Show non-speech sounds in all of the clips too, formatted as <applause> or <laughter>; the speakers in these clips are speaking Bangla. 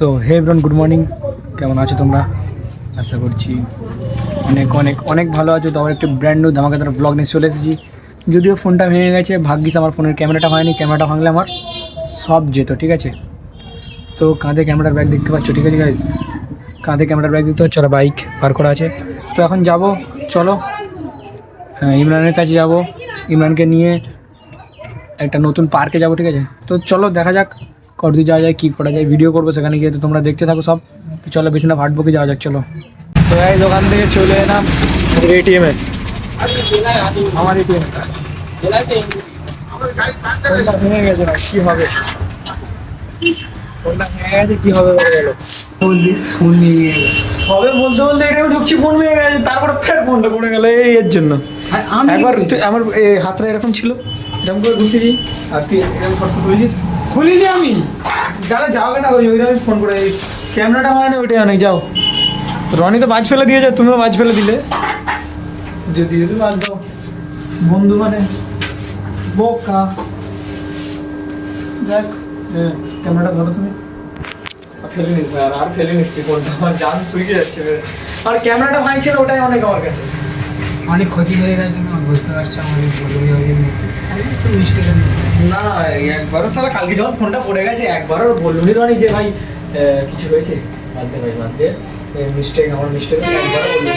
So hey bro good morning কেমন আছো তোমরা? আশা করছি অনেক অনেক অনেক ভালো আছো। তো আমার একটি ব্র্যান্ড নিউ ধামাকাদার ব্লগ নিয়ে চলে এসেছি। যদিও ফোনটা ভেঙে গেছে, ভাগ্যিস আমার ফোনের ক্যামেরাটা হয়নি, ক্যামেরাটা ভাঙলে আমার সব যেত, ঠিক আছে? তো কাঁধে ক্যামেরার ব্যাগ দেখতে পাচ্ছ, ঠিক আছে গাইজ কাঁধে ক্যামেরার ব্যাগ দিতে হচ্ছে আর বাইক পার করা আছে। তো এখন যাব, চলো ইমরানের কাছে যাব। ইমরানকে নিয়ে একটা নতুন পার্কে যাব, ঠিক আছে? তো চলো, দেখা যাক। কতদূর যাওয়া যায় কী করা যায় ভিডিও করব সেখানে গিয়ে তো তোমরা দেখতে থাকো সব। তো চলো বেশি না ভাটবুকে যাওয়া যাক চলো। তো এই দোকান থেকে চলে এলাম এটিএমে আমার এটিএম ফোনটা ভেঙে গেছে না কী হবে? ফোনটা ভেঙে গেছে কী হবে বলে। গেলো বলছি শুনি সবে বলতে বলতে এটা ঢুকছি ফোন ভেঙে গেছে তারপরে ফের ফোনটা পড়ে গেল এই এর জন্য। একবার তুই আমার হাতটা এরকম ছিল? এরকম করে ঘুরতেছি আর তুই এরকম ফটো তুলেছিস খুলিনি আমি। যারা যাবে না ওই ওইটা ফোন করে ক্যামেরাটা হয় না ওইটাই অনেক যাও। রনি তো বাজ ফেলে দিয়েছে তুমিও বাজ ফেলে দিলে। যদি যদি বাজ দাও বন্ধু মানে বোকা। দেখ হ্যাঁ, ক্যামেরাটা ধরো তুমি। আর ফেলে নিস ভাই আর ফেলে নিস তুই ফোনটা। আমার জান শুকিয়ে যাচ্ছে আর ক্যামেরাটা ভাঙছে না ওটাই অনেক আমার কাছে। অনেক ক্ষতি হয়ে গেছে না? বুঝতে পারছি হয়ে একটু মিস্টেক না একবারও সালা কালকে যখন ফোনটা পড়ে গেছে একবারও বলল নি রনি যে ভাই কিছু হয়েছে? দে ভাই বাদ দে। মিস্টেক আমার মিস্টেক একবারও বলল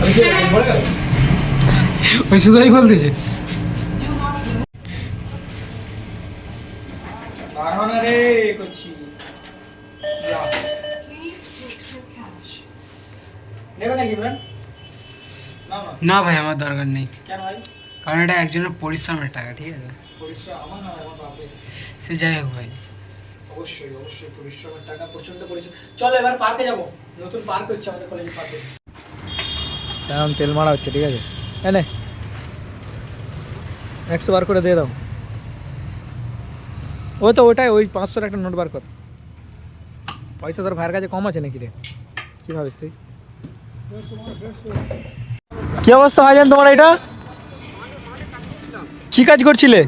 আমি কি এরকম গেল? ওই শুধুই বলতেছে। রে করছি। নেবে নাকি না ভাই আমার দরকার নেই। কারণ এটা একজনের পরিশ্রমের টাকা ঠিক আছে? সে যাই হোক ভাই। অবশ্যই অবশ্যই পরিশ্রমের টাকা প্রচণ্ড পরিশ্রম। চল এবার পার্কে যাব। নতুন পার্ক হচ্ছে আমাদের কলেজের পাশে। এখন তেল মারা হচ্ছে ঠিক আছে? এনে একশো বার করে দিয়ে দাও। ও তো ওটাই ওই পাঁচশোর একটা নোট বার কর। পয়সা তোর ভাইয়ের কাছে কম আছে নাকি রে? কি ভাবিস তুই? কি অবস্থা ভাইজান তোমার এটা কি কাজ করছিলে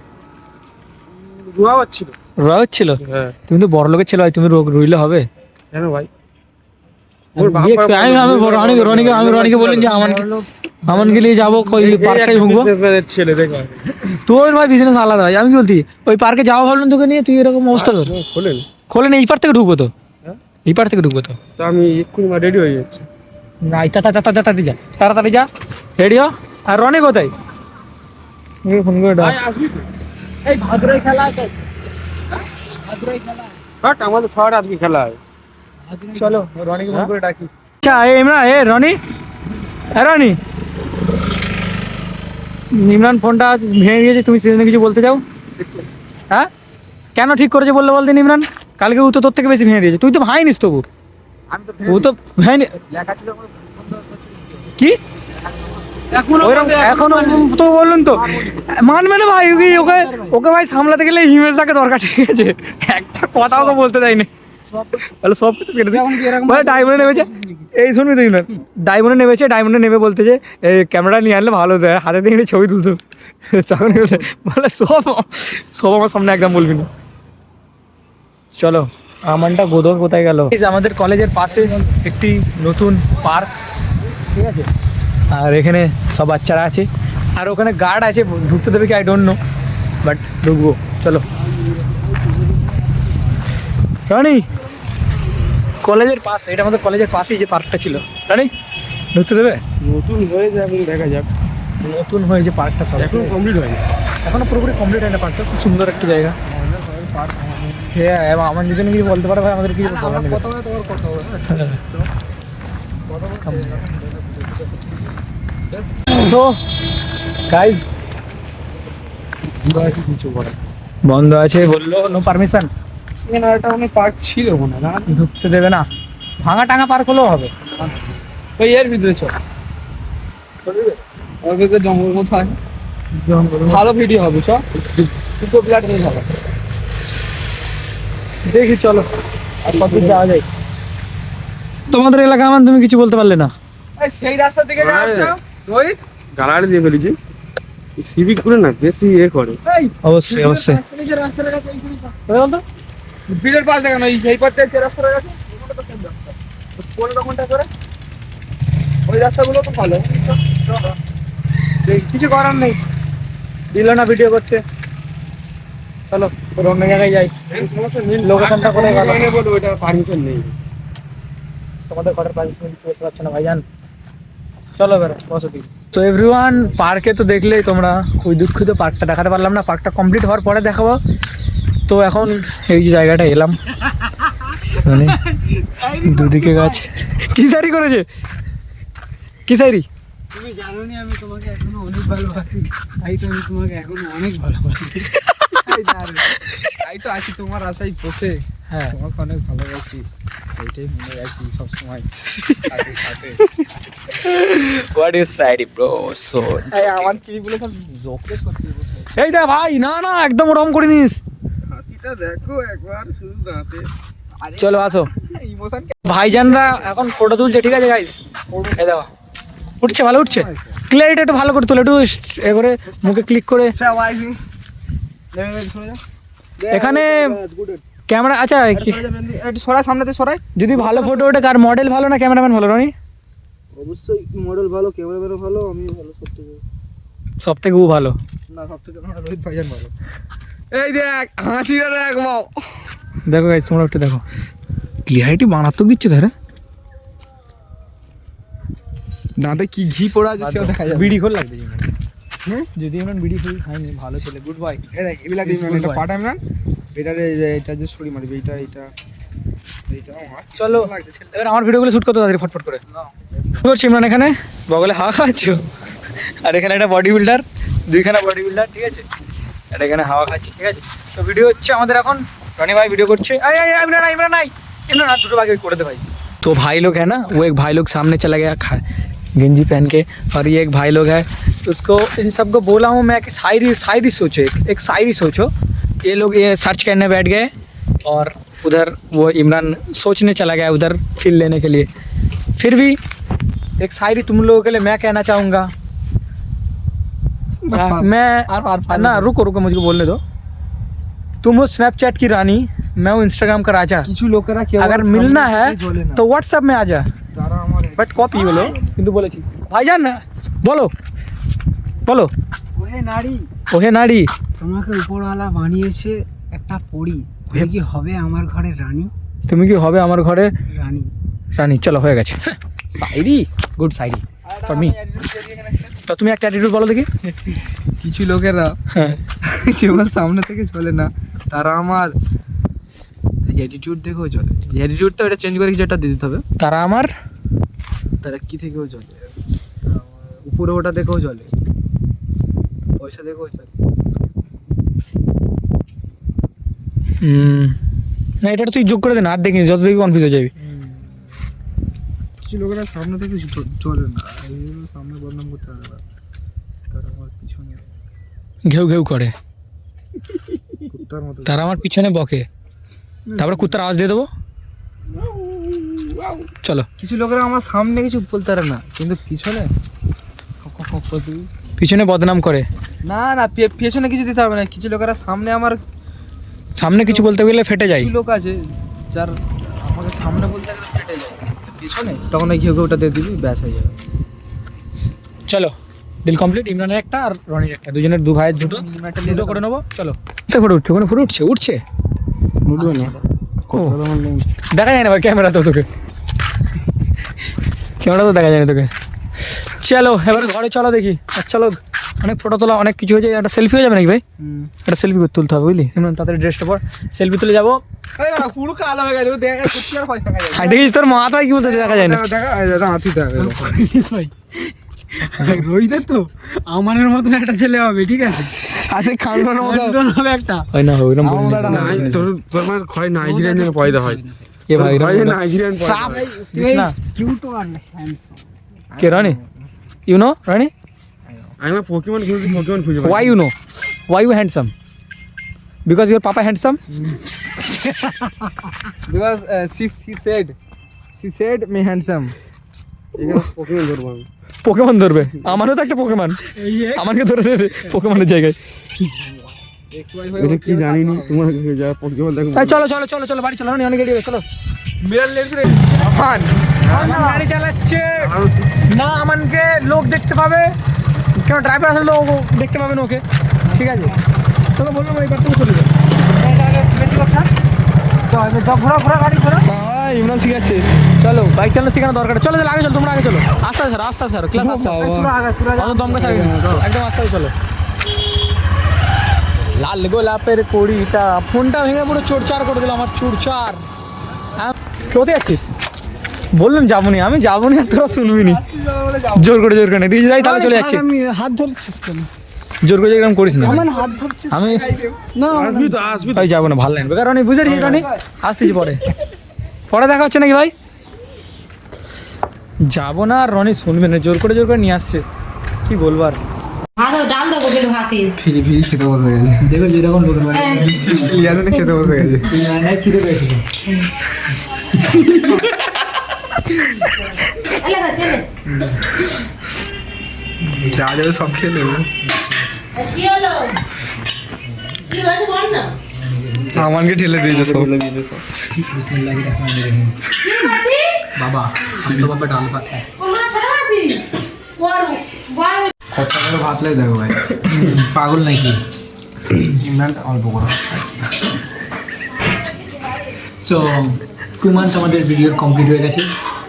রুয়া হচ্ছিল রোয়া হচ্ছিল হ্যাঁ তুমি তো বড় লোকের ছেলে ভাই তুমি রইলে হবে কেন ভাই আমি আমি আমি রনিকে রনিকে আমি রনিকে বললাম যে আমানকে আমানকে নিয়ে যাব ওই পার্কে ঢুকবো ছেলে দেখো তোর ভাই বিজনেস আলাদা ভাই আমি কি বলছি ওই পার্কে যাওয়া ভাবলাম তোকে নিয়ে তুই এরকম অবস্থা তোর খোলেন খোলে না এই পার থেকে ঢুকবো তো হ্যাঁ? এই পার থেকে ঢুকবো তো তো আমি এক্ষুনি রেডি হয়ে যাচ্ছি না তাড়াতাড়ি যা তাড়াতাড়ি যা রেডিও? আর রনি কোথায়? ফোন করে ডাক। এই ভাদ্রই খেলা আছে। ভাদ্রই খেলা বাট আমাদের ছটা আজকে খেলা হয়। চলো রনিকে ফোন? করে ডাকি। আচ্ছা এ ইমরান এ রনি? এ রনি? ইমরান ফোনটা ভেঙে গিয়েছে তুমি সেজন্য কিছু বলতে চাও? হ্যাঁ? কেন ঠিক করেছে বললে বলতে ইমরান? কালকে ও তো তোর থেকে বেশি ভেঙে দিয়েছে। তুই তো ভাইনিস তবু। আমি তো ও তো ভেঙে লেখা ছিল কি? এখনও তো বললেন তো। মানবে না ভাই ওকে ওকে ওকে ভাই সামলাতে গেলে হিমেশদাকে দরকার ঠিক আছে? একটা কথা ওকে বলতে দেয়নি। তাহলে সব কিছু ছেড়ে দিই ডায়মন্ডে নেমেছে। এই শুনবি তুই না? ডায়মন্ডে নেমেছে ডায়মন্ডে নেমে বলতে যে এই ক্যামেরা নিয়ে আনলে ভালো দেয় হাতে দিয়ে নিয়ে ছবি তুলতো তখন বলে বলে সব সব আমার সামনে একদম বলবি না। চলো আমানটা গোদর কোথায় গেল? আমাদের কলেজের পাশে একটি নতুন পার্ক ঠিক আছে? আর এখানে সব বাচ্চারা আছে। আর ওখানে গার্ড আছে ঢুকতে দেবে কি? আই ডোন্ট নো বাট ঢুকবো। চলো। রানি কলেজের পাশে এটা আমাদের কলেজের পাশেই যে পার্কটা ছিল। রানি ঢুকতে দেবে? নতুন হয়ে যাবে দেখা যাক। নতুন হয়ে যে পার্কটা সব। এখন কমপ্লিট হয়নি। এখনও পুরোপুরি কমপ্লিট হয় না পার্কটা খুব সুন্দর একটা জায়গা। হ্যাঁ এবং আমার যদি কিছু বলতে পারে ভাই আমাদের কিছু বলার নেই। তোমার কথা হবে। সো গাইজ কিছু করে বন্ধ আছে বলল নো পারমিশন অনেক পার্ক ছিল মনে না? ঢুকতে দেবে না। ভাঙা টাঙা পার্ক হলেও হবে। ওই এর ভিতরে চল। ওর ভিতরে জঙ্গল কোথায় ভালো ভিডিও হবে চ দুটো প্লাট নিয়ে যাব। দেখি চলো। আর কত যাওয়া যায়? তোমাদের এলাকা আমার তুমি কিছু বলতে পারলে না। সেই রাস্তা থেকে যাচ্ছ? রোহিত? গালাড়ি দিয়ে ফেলেছি। সিভিকগুলো না বেশি এ করে। অবশ্যই অবশ্যই। ব্রিজের পাশে। কেন এই পথ রাস্তা গেছে রাস্তা? পনেরো ঘণ্টা করে। ওই রাস্তাগুলো তো ভালো। কিছু করার নেই। দিল না ভিডিও করতে। চলো তোর অন্য জায়গায় যাই। লোকেশনটা ওটা পারমিশন নেই। তোমাদের ঘরের পাশে তুমি করতে পারছ না ভাইজান? চলো এবার বসো দিক। তো এভরিওয়ান পার্কে তো দেখলেই তোমরা খুবই দুঃখিত পার্কটা দেখাতে পারলাম না। পার্কটা কমপ্লিট হওয়ার পরে দেখাবো। তো এখন এই যে জায়গাটা এলাম। মানে দুদিকে গাছ। কি সারি করেছে? কি সারি তুমি জানো নি আমি তোমাকে এখনও অনেক ভালোবাসি। তাই তো আমি তোমাকে এখনও অনেক ভালোবাসি। তাই তো আছি তোমার আশাই পোষে হ্যাঁ। তোমাকে অনেক ভালোবাসি। এইটাই মনে রাখি সবসময়। সাথে সাথে। What is Siri bro so এই আমার ক্লিপগুলো সব জোকে করতে এই দা ভাই না না একদম ওরকম করে নিস। হাসিটা দেখো একবার শুধু দাঁতে চলো আসো। ইমোশন ভাইজানরা এখন ফটো তুলছে ঠিক আছে গাইস এই দেখো। উঠছে ভালো উঠছে। ক্লিয়ারিটা একটু ভালো করে তুলে একটু এ করে মুখে ক্লিক করে। এখানে ক্যামেরা আচ্ছা সরাই সামনেতে সরাই। যদি ভালো ফটো ওঠে কার মডেল ভালো না ক্যামেরাম্যান ভালো রনি? অবশ্যই মডেল ভালো ক্যামেরা ভালো আমি ভালো সব থেকে। সব থেকে ও ভালো। না সব থেকে রোহিত ভাইজান ভালো। এই দেখ হাসিটা দেখ বাও। দেখো গাইস তোমরা একটু দেখো। ক্লিয়ারিটি মারাত্মক দিচ্ছে তাহলে দাঁতে কি ঘি পড়া আছে সেও দেখা যাবে। বিড়ি খোল লাগবে। হ্যাঁ যদি ইমরান বিডি ফুল খাইনি ভালো ছেলে গুড বাই এটা এগুলা ইমরান এটা পাটা ইমরান এটা এটা যে সরি মারবে এটা এটা চলো। এবার আমার ভিডিওগুলো শুট করতে তাড়াতাড়ি ফটফট করে। করছি ইমরান এখানে। বগলে হাওয়া আর এখানে একটা বডি বিল্ডার দুইখানা বডি বিল্ডার ঠিক আছে? আর এখানে হাওয়া খাচ্ছি ঠিক আছে? তো ভিডিও হচ্ছে আমাদের এখন। ভাই ভিডিও করছে। নাই उसको इन सबको बोला हूँ मैं कि शायरी शायरी सोचो एक एक शायरी सोचो। ये लोग ये सर्च करने बैठ गए और उधर वो इमरान सोचने चला गया उधर फील लेने के लिए। फिर भी एक शायरी तुम लोगों के लिए मैं कहना चाहूँगा। मैं आर पार पार ना रुको रुको मुझको बोलने दो। तुम हो स्नैपचैट की रानी मैं हूँ इंस्टाग्राम का राजा। अगर मिलना है? तो व्हाट्सएप में आ जा। बट कॉपी बोलो हिंदू बोले भाईजान बोलो। বলো। ওহে নারী। ওহে নারী। তোমাকে উপরওয়ালা বানিয়েছে একটা পরী। তুমি কি হবে আমার ঘরের রানী? তুমি কি হবে আমার ঘরে রানী। রানী? চলো হয়ে গেছে। Siri good Siri. For me তো তুমি একটা অ্যাটিটিউড বলো দেখি। কিছু লোকেরা হ্যাঁ। কেবল সামনে থেকে চলে না। তারা আমার অ্যাটিটিউড দেখেও চলে। অ্যাটিটিউড তো এটা চেঞ্জ করে কিছু একটা দিয়ে দিতে হবে। তারা আমার তারা কি থেকেও চলে? উপরে ওটা দেখেও চলে। পয়সা দেখেও চলে না এটা তুই যোগ করে দে না আর দেখিনি যত দেখবি কনফিউজ হয়ে যাবি। কিছু লোকেরা সামনে থেকে চলে না এইগুলো সামনে বদনাম করতে পারে না। তারা আমার পিছনে। ঘেউ ঘেউ করে। কুত্তার মতো। তারা আমার পিছনে বকে। তারপরে কুত্তার আওয়াজ দিয়ে দেবো। চলো। কিছু লোকেরা আমার সামনে কিছু বলতে পারে না কিন্তু পিছনে পিছনে বদনাম করে। না না পেছনে কিছু দিতে হবে না। কিছু লোকেরা সামনে আমার সামনে কিছু বলতে গেলে ফেটে যায়। লোক আছে যার আমাকে সামনে বলতে গেলে ফেটে যায়। পিছনে? তখন ওই ঘেউ ঘেউটা দিয়ে দিবি ব্যাস হয়ে যাবে। চলো ডিল কমপ্লিট ইমরানের একটা আর রনির একটা। দুজনের দু ভাইয়ের দুটো। দুটো করে নেব চলো। ফটো উঠছে? ওখানে ফটো উঠছে উঠছে? বুঝলো না। দেখা যায় না ভাই ক্যামেরা তো তোকে। ক্যামেরা তো দেখা যায় না তোকে। চলো এবার ঘরে চলো দেখি। লোক অনেক ফটো তোলা অনেক কিছু হয়েছে। একটা সেলফি হয়ে যাবে নাকি ভাই? একটা সেলফি করে তুলতে হবে বুঝলি? ইমরান তাড়াতাড়ি ড্রেসটা পর। সেলফি তুলে যাব। পুরো কালো হয়ে গেছে। দেখিস তোর মাথায় কি বলতে দেখা যায় না। দেখা হাতি <laughs> ভাই। তো আমানের মতন একটা ছেলে হবে ঠিক আছে? আছে খান্ডানোর কন্ট্রোল হবে একটা। হয় না ওইরকম তোর তোমার ঘরে নাইজেরিয়ান পয়দা হয়। এ ভাই নাইজেরিয়ান সাপ। কিউট অ্যান্ড হ্যান্ডসাম কে রানি ইউ নো রানি আমি পোকেমন খুঁজছি পোকেমন খুঁজে why you know? Why you handsome? Because your papa handsome? Because she she said she said me handsome এখানে পোকেমন ধরবো আমি। পোকেমন ধরবে। আমারও তো একটা পোকেমন আমাকে ধরে দেবে পোকেমনের জায়গায়। এটা কি জানি না তোমার যা পকেবল দেখো। এই চলো চলো চলো চলো বাড়ি চলো অনেক রেডি হবে চলো। মিরার লেন্স রে। আমান আমান গাড়ি চালাচ্ছে। না আমানকে লোক দেখতে পাবে। কেন ড্রাইভার আসলে লোক দেখতে পাবে না ওকে। ঠিক আছে। তোকে বললাম এবার তুমি চলে ঘোরা ঘোরা গাড়ি ঘোরা। ইমরান শিখাচ্ছে চলো বাইক চালানো শেখানো দরকার চলো চলো আগে চলো তোমরা আগে চলো। আস্তে আস্তে আস্তে আস্তে ক্লাস আস্তে অত দমকা ছাড়বে একদম আস্তে আস্তে চলো। লাল গোলাপের কড়িটা। ফোনটা ভেঙে পুরো চোরচার করে দিল আমার চুরচার। হ্যাঁ কোথায় যাচ্ছিস বললাম যাব নি আমি যাব নি আর তোরা শুনবি নি। জোর করে জোর করে দিয়ে যাই তাহলে চলে যাচ্ছি। আমি হাত ধরছিস কেন? জোর করে এরকম করিস না। আমার হাত ধরছিস? আমি না আসবি তো আসবি ভাই যাব না ভালো লাগবে। কারণ এই বুঝে নিয়ে কারণে আসতেছি পরে। পরে দেখা হচ্ছে নাকি ভাই? যাব না আর রনি শুনবে না জোর করে জোর করে নিয়ে আসছে। কি বলব আর? ডাল দেবো কিন্তু ভাতে ফিরি ফিরি খেতে বসে গেছে। দেখো যেরকম লোকের বাড়ি। মিষ্টি মিষ্টি না খেতে বসে গেছে। ছেলে যা যাবে সব খেয়ে নেবে। আমানকে ঠেলে দিয়েছে সব। বাবা আমি তো বাবা ডাল ভাত কত করে ভাত লাই দেখো ভাই। পাগল নাকি? ইমরান অল্প করে। সো টু মান্থস আমাদের ভিডিও কমপ্লিট হয়ে গেছে।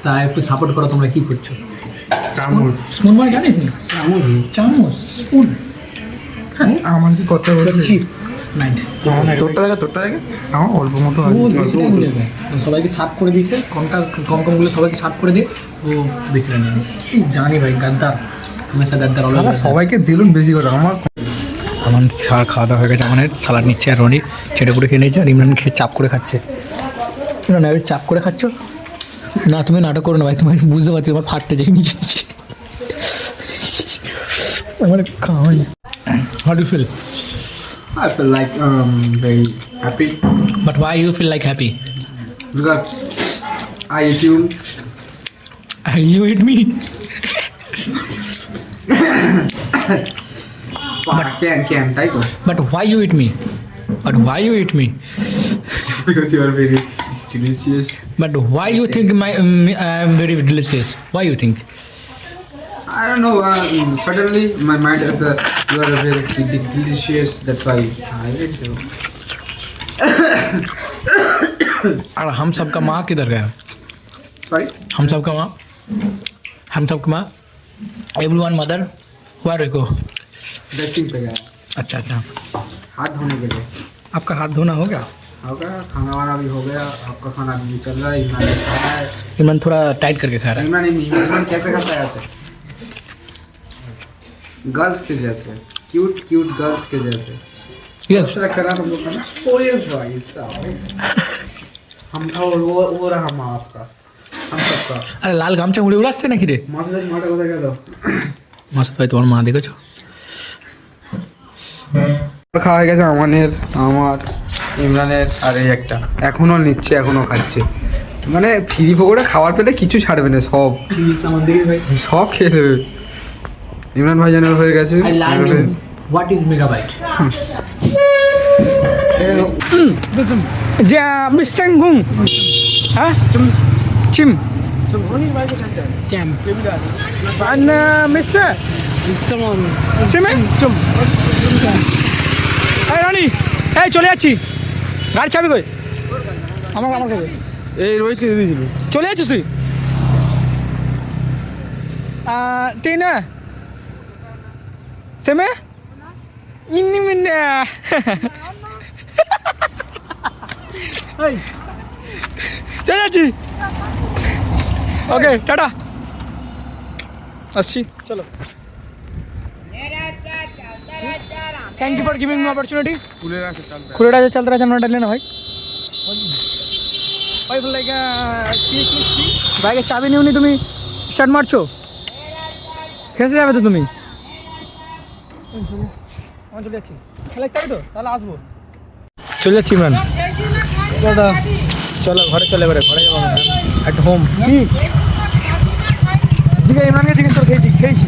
তা একটু সাপোর্ট করো তোমরা কি করছ? স্পুন মানে জানিস নি? চামচ। চামচ স্পুন। আমার কি চিপ মাইন্ড তোরটা দেখে তোরটা দেখে আমার অল্প মতো হয়ে সবাইকে সার্ভ করে দিয়েছে। কমটা কম কমগুলো সবাইকে সার্ভ করে দিয়ে ও। জানি ভাই গাদ্দার। হামেশা গাদ্দার সালা সবাইকে দিলুন বেশি করে। আমার আমার সারা খাওয়া দাওয়া হয়ে গেছে। আমার সালাড নিচ্ছে আর রনি। ছেটে করে খেয়ে নিয়েছে। আর ইমরান খেয়ে চাপ করে খাচ্ছে। ইমরান চাপ করে খাচ্ছ? না তুমি নাটক করো না ভাই তুমি বুঝতে পারছি আমার ফাটতে যাই নিচে নিচে আমার খাওয়াই how do feel I feel like um very happy. But why you feel like happy because I ate you you eat me can can তাই তো but why you eat me but why you eat me because you are very delicious. But why you think my um, I am very delicious? Why you think? I don't know. Uh, suddenly my mind is uh, you are very delicious. That's why I hate you. और हम सब का माँ किधर गया Sorry. हम सब का माँ हम सब का माँ एवरी वन मदर हुआ रेको ड्रेसिंग पे गया अच्छा अच्छा हाथ धोने के लिए आपका हाथ धोना हो गया हो गया खाना वाना भी हो गया आपका खाना भी चल रहा है इमरान ने खाया है इमरान थोड़ा टाइट करके खा रहा इमरान इमरान कैसे खाता है ऐसे गर्ल्स के जैसे क्यूट क्यूट गर्ल्स के जैसे है यस दूसरा करा हम लोग का ना ओए भाई साहब हम और वो वो रहा माँ आपका हम सबका अरे लाल गामचा उड़े उड़ाते ना रे মাথা মাথা কোথায় গেল মস্ত ভাই তোমার মা দেখেছো খাওয়া হয়ে গেছে আমানের আমার ইমরানের আর এই একটা। এখনও নিচ্ছে এখনও খাচ্ছে। মানে ফ্রি পকোড়া খাবার পেলে কিছু ছাড়বে না সব। সব খেয়ে দেবে ইমরান ভাইজানের হয়ে গেছে। হোয়াট ইজ মেগাবাইট যে মিস্টার ঘুম হ্যাঁ? চিম। Champ and uh, Mr. সিমে চুম? এই রানি। এই চলে যাচ্ছি। গাড়ি চাবি কই? আমার আমার কাছে। এই রোহিত দিয়ে দিয়েছিল। চলে যাচ্ছিস তুই? আহ, টিনা সেমে? ইন্নি মিন্নে। চলে যাচ্ছি। ওকে টাটা। আসছি। চলো। Thank you for giving me opportunity খুলে রাখে চলতে রাখে আমরা ডালে না ভাই। ভাই লাইক বাইকের চাবি নিওনি তুমি স্টার্ট মারছো? ফেসে যাবে তো তুমি? চলে যাচ্ছি। খেলা দেখতে তো? তাহলে আসব। চলে যাচ্ছি ম্যাম দাদা চলো ঘরে চলে এবারে ঘরে যাব অ্যাট হোম কি? জিজ্ঞেস ইমরানকে জিজ্ঞেস করে খেয়েছি খেয়েছি